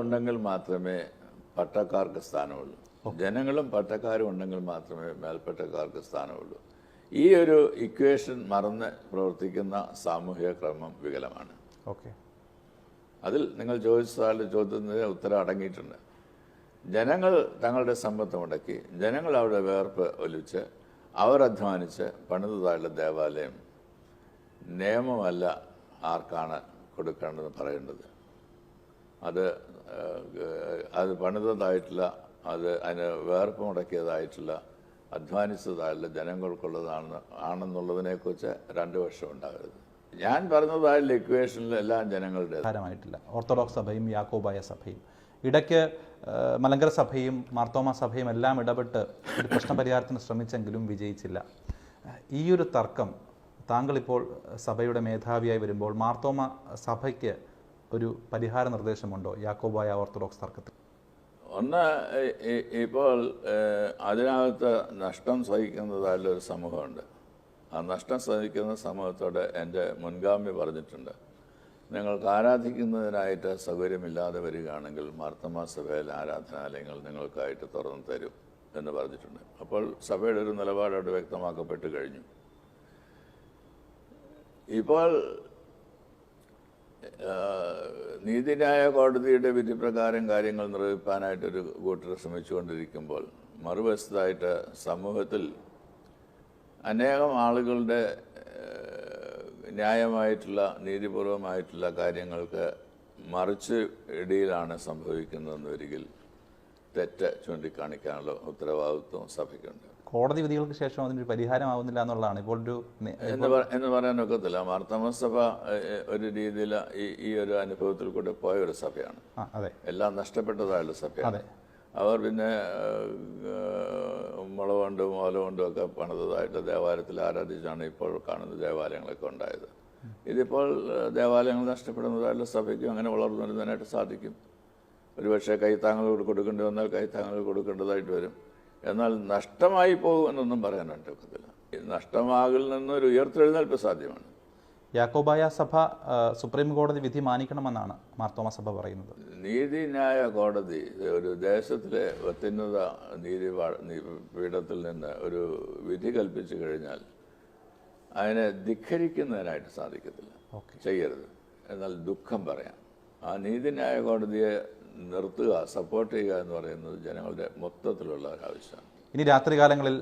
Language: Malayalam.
ഉണ്ടെങ്കിൽ മാത്രമേ പട്ടക്കാർക്ക് സ്ഥാനമുള്ളൂ. ജനങ്ങളും പട്ടക്കാരും ഉണ്ടെങ്കിൽ മാത്രമേ മേൽപ്പട്ടക്കാർക്ക് സ്ഥാനമുള്ളൂ. ഈ ഒരു ഇക്വേഷൻ മറന്ന് പ്രവർത്തിക്കുന്ന സാമൂഹിക ക്രമം വികലമാണ്. ഓക്കെ. അതിൽ നിങ്ങൾ ചോദിച്ചാൽ ചോദ്യത്തിന് ഉത്തരം അടങ്ങിയിട്ടുണ്ട്. ജനങ്ങൾ തങ്ങളുടെ സമ്പത്ത് മുടക്കി ജനങ്ങൾ അവരുടെ വേർപ്പ് ഒലിച്ച് അവർ അധ്വാനിച്ച് പണിതതായുള്ള ദേവാലയം. നിയമമല്ല ആർക്കാണ് കൊടുക്കേണ്ടതെന്ന് പറയേണ്ടത്? അത് അത് പണിതതായിട്ടില്ല അത് അതിന് വേർപ്പ് മുടക്കിയതായിട്ടില്ല അധ്വാനിച്ചതായില്ല ജനങ്ങൾക്കുള്ളതാണ് ആണെന്നുള്ളതിനെക്കുറിച്ച് രണ്ട് വർഷം ഉണ്ടാകരുത്. ഞാൻ പറഞ്ഞതായിട്ടുള്ള ഇക്വേഷനിൽ എല്ലാം ജനങ്ങളുടെ ആധാരമായിട്ടില്ല. ഓർത്തഡോക്സ് സഭയും യാക്കോബായ സഭയും. ഇടയ്ക്ക് മലങ്കര സഭയും മാർത്തോമ സഭയും എല്ലാം ഇടപെട്ട് ഒരു പ്രശ്നപരിഹാരത്തിന് ശ്രമിച്ചെങ്കിലും വിജയിച്ചില്ല. ഈ ഒരു തർക്കം താങ്കളിപ്പോൾ സഭയുടെ മേധാവിയായി വരുമ്പോൾ മാർത്തോമ സഭയ്ക്ക് ഒരു പരിഹാര നിർദ്ദേശമുണ്ടോ യാക്കോബായ ഓർത്തഡോക്സ് തർക്കത്തിൽ? ഒന്ന് ഇപ്പോൾ അതിനകത്ത് നഷ്ടം സഹിക്കുന്നതായുള്ള ഒരു സമൂഹമുണ്ട്. ആ നഷ്ടം സഹിക്കുന്ന സമൂഹത്തോട് എന്റെ മുൻഗാമി പറഞ്ഞിട്ടുണ്ട്. നിങ്ങൾക്ക് ആരാധിക്കുന്നതിനായിട്ട് സൗകര്യമില്ലാതെ വരികയാണെങ്കിൽ മാർത്തമ സഭയിൽ ആരാധനാലയങ്ങൾ നിങ്ങൾക്കായിട്ട് തുറന്നു തരും എന്ന് പറഞ്ഞിട്ടുണ്ട്. അപ്പോൾ സഭയുടെ ഒരു നിലപാടോട് വ്യക്തമാക്കപ്പെട്ട് കഴിഞ്ഞു. ഇപ്പോൾ നീതിന്യായ കോടതിയുടെ വിധിപ്രകാരം കാര്യങ്ങൾ നിർവഹിക്കാനായിട്ടൊരു കൂട്ടർ ശ്രമിച്ചുകൊണ്ടിരിക്കുമ്പോൾ മറുവശത്തായിട്ട് സമൂഹത്തിൽ അനേകം ആളുകളുടെ ന്യായമായിട്ടുള്ള നീതിപൂർവമായിട്ടുള്ള കാര്യങ്ങൾക്ക് മറിച്ച് ഇടയിലാണ് സംഭവിക്കുന്നതെന്ന് ഒരിക്കൽ തെറ്റ് ചൂണ്ടിക്കാണിക്കാനുള്ള ഉത്തരവാദിത്വം സഭയ്ക്കുണ്ട്. കോടതി വിധികൾക്ക് ശേഷം അതിനൊരു പരിഹാരമാവുന്നില്ല എന്നുള്ളതാണ്. ഇപ്പോൾ ഒരു എന്ന് പറയാൻ ഒക്കത്തില്ല. പറയാനൊക്കത്തില്ല മാർത്തമ സഭ ഒരു രീതിയിൽ ഈ ഈ ഒരു അനുഭവത്തിൽ കൂടെ പോയ ഒരു സഭയാണ്. എല്ലാം നഷ്ടപ്പെട്ടതായുള്ള സഭയാണ്. അവർ പിന്നെ മുളകൊണ്ടും ഓലകൊണ്ടും കൊണ്ടും ഒക്കെ പണിതതായിട്ട് ദേവാലയത്തിൽ ആരാധിച്ചാണ് ഇപ്പോൾ കാണുന്ന ദേവാലയങ്ങളൊക്കെ ഉണ്ടായത്. ഇതിപ്പോൾ ദേവാലയങ്ങൾ നഷ്ടപ്പെടുന്നതായുള്ള സഭയ്ക്കും അങ്ങനെ വളർന്നു വരുന്നതിനായിട്ട് സാധിക്കും. ഒരുപക്ഷെ കൈത്താങ്ങൽ കൊടുക്കേണ്ടി വന്നാൽ കൈത്താങ്ങൽ കൊടുക്കേണ്ടതായിട്ട് വരും. എന്നാൽ നഷ്ടമായി പോകും എന്നൊന്നും പറയാനായിട്ട് ഒക്കത്തില്ല. നഷ്ടമാകിൽ നിന്നൊരു ഉയർത്തെഴുന്നേൽപ്പ് സാധ്യമാണ്. യാക്കോബായ സഭ സുപ്രീം കോടതി വിധി മാനിക്കണമെന്നാണ് മാർത്തോമ സഭ പറയുന്നത്. നീതിന്യായ കോടതി ഒരു ദേശത്തിലെ അത്യുന്നത നീതി പീഠത്തിൽ നിന്ന് ഒരു വിധി കൽപ്പിച്ചു കഴിഞ്ഞാൽ അതിനെ ധിഖരിക്കുന്നതിനായിട്ട് സാധിക്കത്തില്ല. ചെയ്യരുത്. എന്നാൽ ദുഃഖം പറയാം. ആ നീതിന്യായ കോടതിയെ നിർത്തുക സപ്പോർട്ട് ചെയ്യുക എന്ന് പറയുന്നത് ജനങ്ങളുടെ മൊത്തത്തിലുള്ള ആവശ്യമാണ്. ഇനി രാത്രികാലങ്ങളിൽ